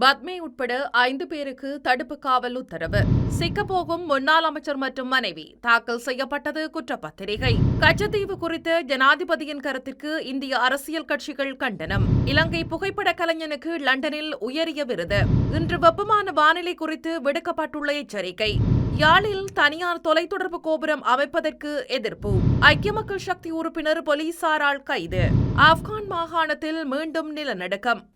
பத்மே உட்பட ஐந்து பேருக்கு தடுப்பு காவல் உத்தரவு. சிக்கப்போகும் முன்னாள் அமைச்சர் மற்றும் மனைவி தாக்கல் செய்யப்பட்டது குற்றப்பத்திரிகை. கச்சத்தீவு குறித்த ஜனாதிபதியின் கருத்திற்கு இந்திய அரசியல் கட்சிகள் கண்டனம். இலங்கை புகைப்பட கலைஞனுக்கு லண்டனில் உயரிய விருது. இன்று வெப்பமான வானிலை குறித்து விடுக்கப்பட்டுள்ள எச்சரிக்கை. யாழில் தனியார் தொலைத்தொடர்பு கோபுரம் அமைப்பதற்கு எதிர்ப்பு. ஐக்கிய மக்கள் சக்தி உறுப்பினர் போலீசாரால் கைது. ஆப்கான் மாகாணத்தில் மீண்டும் நிலநடுக்கம்.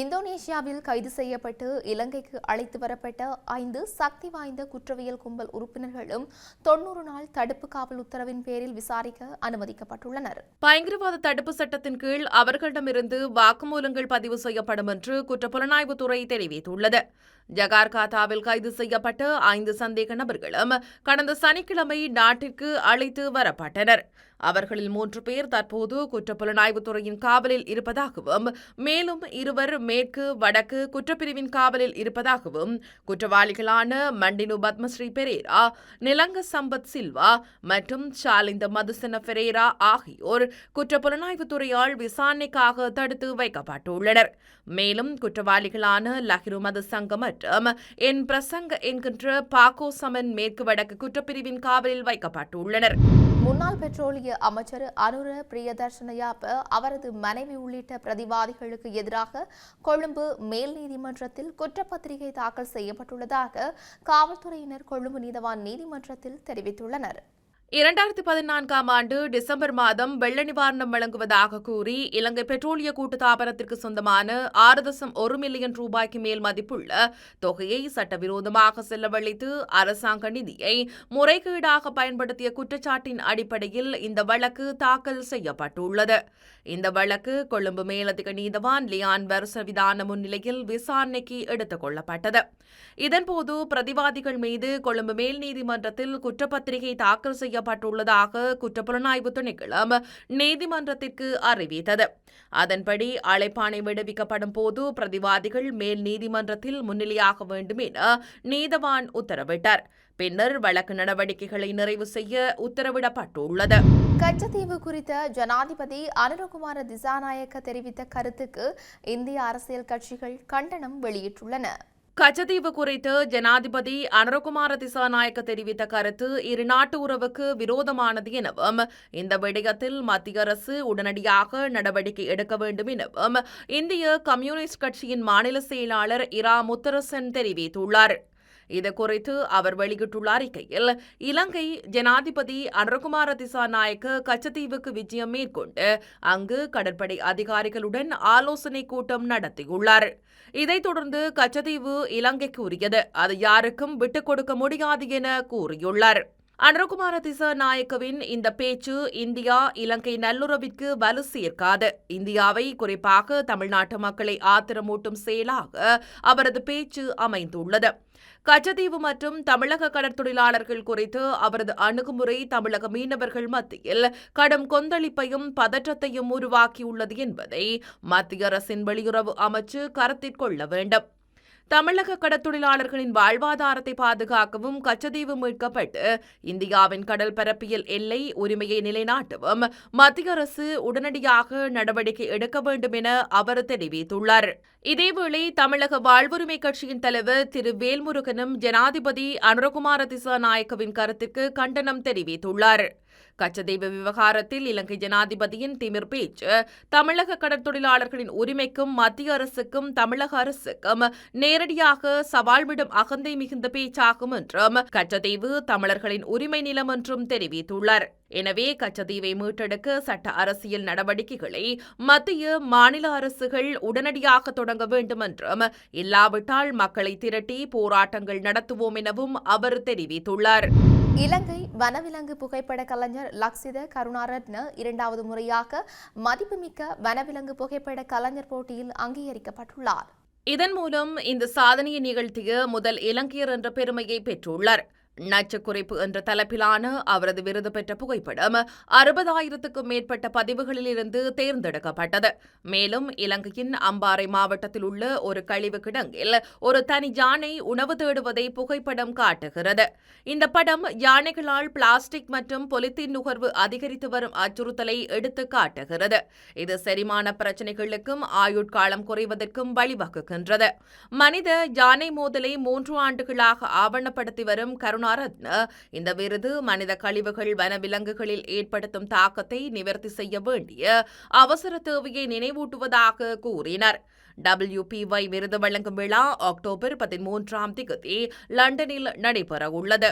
இந்தோனேஷியாவில் கைது செய்யப்பட்டு இலங்கைக்கு அழைத்து வரப்பட்ட ஐந்து சக்தி வாய்ந்த குற்றவியல் கும்பல் உறுப்பினர்களும் தொன்னூறு நாள் தடுப்பு காவல் உத்தரவின் பேரில் விசாரிக்க அனுமதிக்கப்பட்டுள்ளனர். பயங்கரவாத தடுப்பு சட்டத்தின் கீழ் அவர்களிடமிருந்து வாக்குமூலங்கள் பதிவு செய்யப்படும் என்று குற்றப்புலனாய்வுத்துறை தெரிவித்துள்ளது. ஜகார்காத்தாவில் கைது செய்யப்பட்ட ஐந்து சந்தேக நபர்களும் கடந்த சனிக்கிழமை நாட்டிற்கு அழைத்து வரப்பட்டனர். அவர்களில் மூன்று பேர் தற்போது குற்றப்புலனாய்வுத்துறையின் காவலில் இருப்பதாகவும் மேலும் இருவர் மேற்கு வடக்கு குற்றப்பிரிவின் காவலில் இருப்பதாகவும் குற்றவாளிகளான மண்டினு பத்மஸ்ரீ பெரேரா நிலங்க சம்பத் சில்வா மற்றும் சாலிந்த மதுசன பெரேரா ஆகியோர் குற்றப்புலனாய்வுத்துறையால் விசாரணைக்காக தடுத்து வைக்கப்பட்டுள்ளனர். மேலும் குற்றவாளிகளான லஹிரு மதுசங்க மற்றும் என் பிரசங்க என்கின்ற பாக்கோ சமன் மேற்கு வடக்கு குற்றப்பிரிவின் காவலில் வைக்கப்பட்டுள்ளனர். முன்னாள் பெட்ரோலிய அமைச்சர் அனுர பிரியதர்ஷனயாப்ப அவரது மனைவி உள்ளிட்ட பிரதிவாதிகளுக்கு எதிராக கொழும்பு மேல் நீதிமன்றத்தில் குற்றப்பத்திரிகை தாக்கல் செய்யப்பட்டுள்ளதாக காவல்துறையினர் கொழும்பு நீதவான் நீதிமன்றத்தில் தெரிவித்துள்ளனர். இரண்டாயிரத்தி பதினான்காம் ஆண்டு டிசம்பர் மாதம் வெள்ள நிவாரணம் வழங்குவதாக கூறி இலங்கை பெட்ரோலிய கூட்டுத்தாபனத்திற்கு சொந்தமான ஆறு தசம் ஒரு மில்லியன் ரூபாய்க்கு மேல் மதிப்புள்ள தொகையை சட்டவிரோதமாக செலவழித்து அரசாங்க நிதியை முறைகேடாக பயன்படுத்திய குற்றச்சாட்டின் அடிப்படையில் இந்த வழக்கு தாக்கல் செய்யப்பட்டுள்ளது. இந்த வழக்கு கொழும்பு மேலதிக நீதவான் லியான் வருசவிதான முன்னிலையில் விசாரணைக்கு எடுத்துக் கொள்ளப்பட்டது. இதன்போது பிரதிவாதிகள் மீது கொழும்பு மேல் நீதிமன்றத்தில் குற்றப்பத்திரிகை தாக்கல் செய்ய செய்யப்பட்டுள்ளதாக குற்றப்புலனாய்வு திணைக்களம் நீதிமன்றத்திற்கு அறிவித்தது. அதன்படி அழைப்பாணை விடுவிக்கப்படும் போது பிரதிவாதிகள் மேல் நீதிமன்றத்தில் முன்னிலையாக வேண்டும் என நீதவான் உத்தரவிட்டார். பின்னர் வழக்கு நடவடிக்கைகளை நிறைவு செய்ய உத்தரவிடப்பட்டுள்ளது. கச்சத்தீவு குறித்த ஜனாதிபதி அனுரகுமார திசாநாயக்க தெரிவித்த கருத்துக்கு இந்திய அரசியல் கட்சிகள் கண்டனம் வெளியிட்டுள்ளன. கச்சத்தீவு குறித்து ஜனாதிபதி அனுரகுமார திசாநாயக்க தெரிவித்த கருத்து இரு நாட்டு உறவுக்கு விரோதமானது எனவும் இந்த விடயத்தில் மத்திய அரசு உடனடியாக நடவடிக்கை எடுக்க வேண்டும் எனவும் இந்திய கம்யூனிஸ்ட் கட்சியின் மாநில செயலாளர் இரா முத்தரசன் தெரிவித்துள்ளார். இதுகுறித்து அவர் வெளியிட்டுள்ள அறிக்கையில் இலங்கை ஜனாதிபதி அனுரகுமார திசாநாயக்க கச்சத்தீவுக்கு விஜயம் மேற்கொண்டு அங்கு கடற்படை அதிகாரிகளுடன் ஆலோசனை கூட்டம் நடத்தியுள்ளார். இதைத் தொடர்ந்து கச்சத்தீவு இலங்கைக்கு உரியது. அது யாருக்கும் விட்டுக் கொடுக்க முடியாது என கூறியுள்ளார். அனுரகுமார திசாநாயக்கவின் இந்த பேச்சு இந்தியா இலங்கை நல்லுறவிற்கு வலு சேர்க்காது. இந்தியாவை குறிப்பாக தமிழ்நாட்டு மக்களை ஆத்திரமூட்டும் செயலாக அவரது பேச்சு அமைந்துள்ளது. கச்சத்தீவு மற்றும் தமிழக கடற்தொழிலாளர்கள் குறித்து அவரது அணுகுமுறை தமிழக மீனவர்கள் மத்தியில் கடும் கொந்தளிப்பையும் பதற்றத்தையும் உருவாக்கியுள்ளது என்பதை மத்திய அரசின் வெளியுறவு அமைச்சு கருத்தில் கொள்ள வேண்டும். தமிழக கடற்தொழிலாளர்களின் வாழ்வாதாரத்தை பாதுகாக்கவும் கச்சதீவு மீட்கப்பட்டு இந்தியாவின் கடல் பரப்பியல் எல்லை உரிமையை நிலைநாட்டவும் மத்திய அரசு உடனடியாக நடவடிக்கை எடுக்க வேண்டும் என அவர் தெரிவித்துள்ளார். இதேவேளை தமிழக வாழ்வுரிமை கட்சியின் தலைவர் திரு வேல்முருகனும் ஜனாதிபதி அனுரகுமார திசாநாயக்கவின் கருத்திற்கு கண்டனம் தெரிவித்துள்ளார். கச்சதீவு விவகாரத்தில் இலங்கை ஜனாதிபதியின் திமிர் பேச்சு தமிழக கடற்தொழிலாளர்களின் உரிமைக்கும் மத்திய அரசுக்கும் தமிழக அரசுக்கும் நேரடியாக சவால் விடும் அகந்தை மிகுந்த பேச்சாகும் என்றும் கச்சதீவு தமிழர்களின் உரிமை நிலம் என்றும் தெரிவித்துள்ளார். எனவே கச்சதீவை மீட்டெடுக்க சட்ட அரசியல் நடவடிக்கைகளை மத்திய மாநில அரசுகள் உடனடியாக தொடங்க வேண்டும் என்றும் இல்லாவிட்டால் மக்களை திரட்டி போராட்டங்கள் நடத்துவோம் எனவும் அவர் தெரிவித்துள்ளார். இலங்கை வனவிலங்கு புகைப்பட கலைஞர் லக்ஷித கருணாரத்ன இரண்டாவது முறையாக மதிப்புமிக்க வனவிலங்கு புகைப்பட கலைஞர் போட்டியில் அங்கீகரிக்கப்பட்டுள்ளார். இதன் மூலம் இந்த சாதனையை நிகழ்த்திய முதல் இலங்கையர் என்ற பெருமையை பெற்றுள்ளார். நச்சு குறிப்பு என்ற தலைப்பிலான அவரது விருது பெற்ற புகைப்படம் அறுபதாயிரத்துக்கும் மேற்பட்ட பதிவுகளிலிருந்து தேர்ந்தெடுக்கப்பட்டது. மேலும் இலங்கையின் அம்பாறை மாவட்டத்தில் உள்ள ஒரு கழிவு கிடங்கில் ஒரு தனி யானை உணவு தேடுவதை புகைப்படம் காட்டுகிறது. இந்த படம் யானைகளால் பிளாஸ்டிக் மற்றும் பொலித்தீன் நுகர்வு அதிகரித்து வரும் அச்சுறுத்தலை எடுத்து காட்டுகிறது. இது செரிமான பிரச்சினைகளுக்கும் ஆயுட்காலம் குறைவதற்கும் வழிவகுக்கின்றது. மனித யானை மோதலை மூன்று ஆண்டுகளாக ஆவணப்படுத்தி வரும் கருணாரத்ன இந்த விருது மனித கழிவுகள் வனவிலங்குகளில் ஏற்படுத்தும் தாக்கத்தை நிவர்த்தி செய்ய வேண்டிய அவசர தேவையை நினைவூட்டுவதாக கூறினார். டபிள்யூபிஒய் விருது வழங்கும் விழா அக்டோபர் பதிமூன்றாம் திகதி லண்டனில் நடைபெறவுள்ளது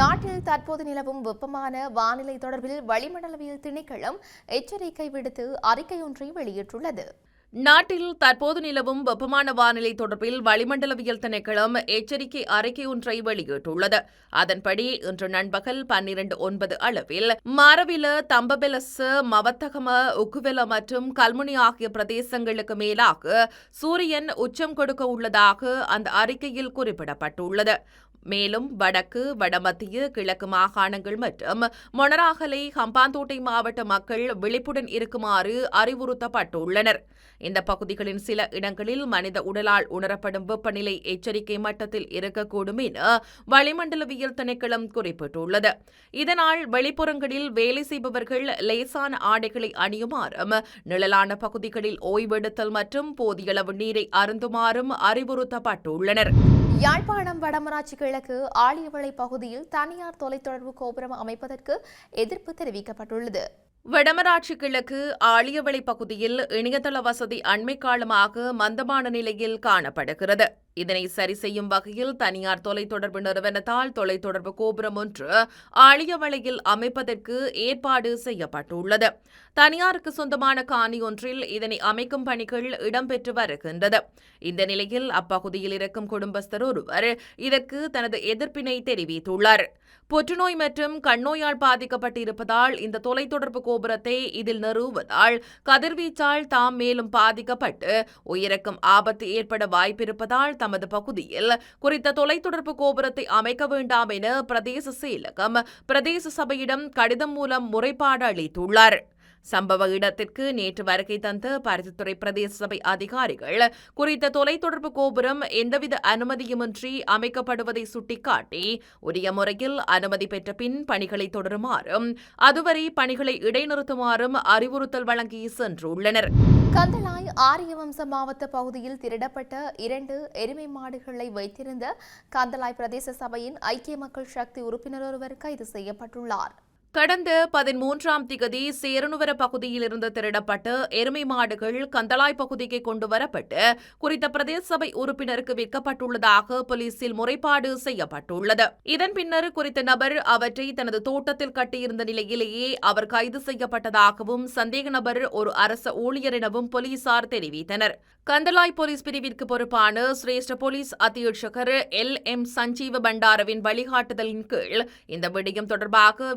நாட்டில் தற்போது நிலவும் வெப்பமான வானிலை தொடர்பில் வளிமண்டலவியல் திணைக்களம் எச்சரிக்கை விடுத்து அறிக்கை ஒன்றை வெளியிட்டுள்ளது. நாட்டில் தற்போது நிலவும் வெப்பமான வானிலை தொடர்பில் வளிமண்டலவியல் திணைக்களம் எச்சரிக்கை அறிக்கை ஒன்றை வெளியிட்டுள்ளது. அதன்படி இன்று நண்பகல் பன்னிரண்டு ஒன்பது அளவில் மாரவில தம்பபெலச மவத்தகம உக்குவெல மற்றும் கல்முனி ஆகிய பிரதேசங்களுக்கு மேலாக சூரியன் உச்சம் கொடுக்க உள்ளதாக அந்த அறிக்கையில் குறிப்பிடப்பட்டுள்ளது. மேலும் வடக்கு வடமத்திய கிழக்கு மாகாணங்கள் மற்றும் மொனராகலை ஹம்பாந்தோட்டை மாவட்ட மக்கள் விழிப்புடன் இருக்குமாறு அறிவுறுத்தப்பட்டுள்ளனர். இந்த பகுதிகளின் சில இடங்களில் மனித உடலால் உணரப்படும் வெப்பநிலை எச்சரிக்கை மட்டத்தில் இருக்கக்கூடும் என வளிமண்டலவியல் திணைக்களம் குறிப்பிட்டுள்ளது. இதனால் வெளிப்புறங்களில் வேலை செய்பவர்கள் லேசான ஆடைகளை அணியுமாறும் நிழலான பகுதிகளில் ஓய்வெடுத்தல் மற்றும் போதியளவு நீரை அருந்துமாறும் அறிவுறுத்தப்பட்டுள்ளனர். யாழ்ப்பாணம் வடமராட்சி கிழக்கு ஆலியவளை பகுதியில் தனியார் தொலைத்தொடர்பு கோபுரம் அமைப்பதற்கு எதிர்ப்பு தெரிவிக்கப்பட்டுள்ளது. வடமராட்சி கிழக்கு ஆழியவளை பகுதியில் இணையதள வசதி அண்மை காலமாக மந்தமான நிலையில் காணப்படுகிறது. இதனை சரி செய்யும் வகையில் தனியார் தொலைத்தொடர்பு நிறுவனத்தால் தொலைத்தொடர்பு கோபுரம் ஒன்று ஆழியவளையில் அமைப்பதற்கு ஏற்பாடு செய்யப்பட்டுள்ளது. தனியாருக்கு சொந்தமான காணி ஒன்றில் இதனை அமைக்கும் பணிகள் இடம்பெற்று வருகின்றது. இந்த நிலையில் அப்பகுதியில் இருக்கும் குடும்பஸ்தர் ஒருவர் இதற்கு தனது எதிர்ப்பினை தெரிவித்துள்ளார். புற்றுநோய் மற்றும் கண்ணோயால் பாதிக்கப்பட்டிருப்பதால் இந்த தொலைத்தொடர்பு கோபுரத்தை இதில் நிறுவுவதால் கதிர்வீச்சால் தாம் மேலும் பாதிக்கப்பட்டு உயிருக்கு ஆபத்து ஏற்பட வாய்ப்பிருப்பதால் தமது பகுதியில் குறித்த தொலைத்தொடர்பு கோபுரத்தை அமைக்க வேண்டாம் என பிரதேச செயலகம் பிரதேச சபையிடம் கடிதம் மூலம் முறைப்பாடு அளித்துள்ளார். சம்பவ இடத்திற்கு நேற்று வருகை தந்த பருத்தித்துறை பிரதேச சபை அதிகாரிகள் குறித்த தொலைத்தொடர்பு கோபுரம் எந்தவித அனுமதியுமின்றி அமைக்கப்படுவதை சுட்டிக்காட்டி உரிய முறையில் அனுமதி பெற்ற பின் பணிகளை தொடருமாறும் அதுவரை பணிகளை இடைநிறுத்துமாறும் அறிவுறுத்தல் வழங்கி சென்றுள்ளனர். கந்தளாய் ஆரியவம்ச மாவட்ட பகுதியில் திருடப்பட்ட இரண்டு எருமை மாடுகளை வைத்திருந்த கந்தளாய் பிரதேச சபையின் ஐக்கிய மக்கள் சக்தி உறுப்பினர் ஒருவர் கைது செய்யப்பட்டுள்ளார். கடந்த பதிமூன்றாம் திகதி சேரனுவர பகுதியிலிருந்து திருடப்பட்டு எருமை மாடுகள் கந்தளாய் பகுதிக்கு கொண்டு வரப்பட்டு குறித்த பிரதேச சபை உறுப்பினருக்கு விற்கப்பட்டுள்ளதாக போலீசில் முறைப்பாடு செய்யப்பட்டுள்ளது. இதன் பின்னர் குறித்த நபர் அவற்றை தனது தோட்டத்தில் கட்டியிருந்த நிலையிலேயே அவர் கைது செய்யப்பட்டதாகவும் சந்தேக நபர் ஒரு அரச ஊழியர் எனவும் போலீசார் தெரிவித்தனர். கந்தலாய் போலீஸ் பிரிவிற்கு பொறுப்பான சிரேஷ்ட போலீஸ் அத்தியட்சகர் எல். எம். சஞ்சீவ பண்டாரவின் வழிகாட்டுதலின் கீழ் இந்த விடயம் தொடர்பாக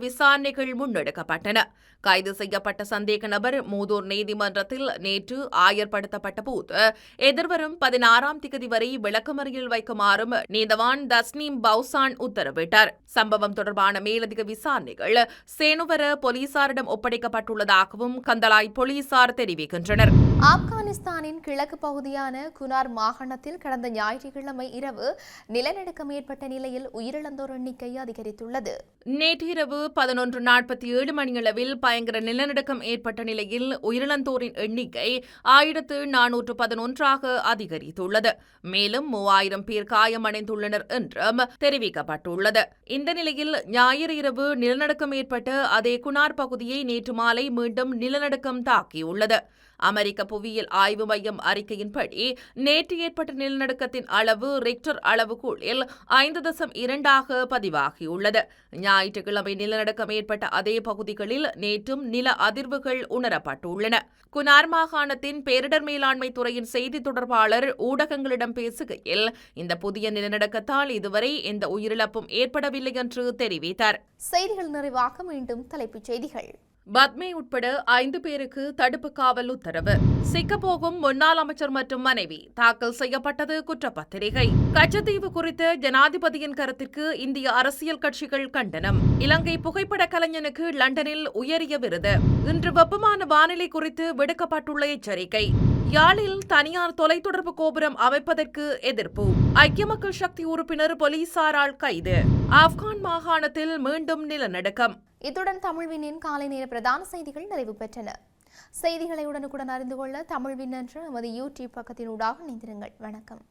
விசாரணைகள் முன்னெடுக்கப்பட்டன. கைது செய்யப்பட்ட சந்தேக நபர் மூதூர் நீதிமன்றத்தில் நேற்று ஆயர்படுத்தப்பட்ட போது எதிர்வரும் பதினாறாம் திகதி வரை விளக்கமறியல் வைக்குமாறும் நீதவான் தஸ்னீம் பவுசான் உத்தரவிட்டார். சம்பவம் தொடர்பான மேலதிக விசாரணைகள் சேனுவர போலீசாரிடம் ஒப்படைக்கப்பட்டுள்ளதாகவும் கந்தலாய் போலீசார் தெரிவிக்கின்றனர். ஆப்கானிஸ்தானின் கிழக்கு பகுதியான குனார் மாகாணத்தில் கடந்த ஞாயிற்றுக்கிழமை இரவு நிலநடுக்கம் ஏற்பட்ட நிலையில் உயிரிழந்தோர் எண்ணிக்கை அதிகரித்துள்ளது. நேற்றிரவு பதினொன்று நாற்பத்தி ஏழு மணியளவில் பயங்கர நிலநடுக்கம் ஏற்பட்ட நிலையில் உயிரிழந்தோரின் எண்ணிக்கை ஆயிரத்து நானூற்று பதினொன்றாக அதிகரித்துள்ளது. மேலும் மூவாயிரம் பேர் காயமடைந்துள்ளனர் என்றும் தெரிவிக்கப்பட்டுள்ளது. இந்த நிலையில் ஞாயிறு இரவு நிலநடுக்கம் ஏற்பட்ட அதே குனார் பகுதியை நேற்று மாலை மீண்டும் நிலநடுக்கம் தாக்கியுள்ளது. அமெரிக்க புவியியல் ஆய்வு மையம் அறிக்கையின்படி நேற்று ஏற்பட்ட நிலநடுக்கத்தின் அளவு ரிக்டர் அளவுகோலில் ஐந்து தசம் இரண்டாக பதிவாகியுள்ளது. ஞாயிற்றுக்கிழமை நிலநடுக்கம் ஏற்பட்ட அதே பகுதிகளில் நேற்றும் நில அதிர்வுகள் உணரப்பட்டுள்ளன. குனார் மாகாணத்தின் பேரிடர் மேலாண்மை துறையின் செய்தி தொடர்பாளர் ஊடகங்களிடம் பேசுகையில் இந்த புதிய நிலநடுக்கத்தால் இதுவரை எந்த உயிரிழப்பும் ஏற்படவில்லை என்று தெரிவித்தார். செய்திகள் நிறைவாக மீண்டும் தலைப்புச் செய்திகள். பத்மே உட்பட ஐந்து பேருக்கு தடுப்பு காவல் உத்தரவு. சிக்கப்போகும் முன்னாள் அமைச்சர் மற்றும் மனைவி தாக்கல் செய்யப்பட்டது குற்றப்பத்திரிகை. கச்சத்தீவு குறித்த ஜனாதிபதியின் கருத்திற்கு இந்திய அரசியல் கட்சிகள் கண்டனம். இலங்கை புகைப்பட கலைஞனுக்கு லண்டனில் உயரிய விருது. இன்று வெப்பமான வானிலை குறித்து விடுக்கப்பட்டுள்ள எச்சரிக்கை. யாழில் தனியார் தொலைத்தொடர்பு கோபுரம் அமைப்பதற்கு எதிர்ப்பு. ஐக்கிய மக்கள் சக்தி உறுப்பினர் போலீசாரால் கைது. ஆப்கான் மாகாணத்தில் மீண்டும் நிலநடுக்கம். இத்துடன் தமிழ்வினின் காலை நேர பிரதான செய்திகள் நிறைவு பெற்றன. செய்திகளை உடனுக்குடன் அறிந்து கொள்ள தமிழ்வின் என்ற எமது யூடியூப் பக்கத்தினூடாக இணைந்திருங்கள். வணக்கம்.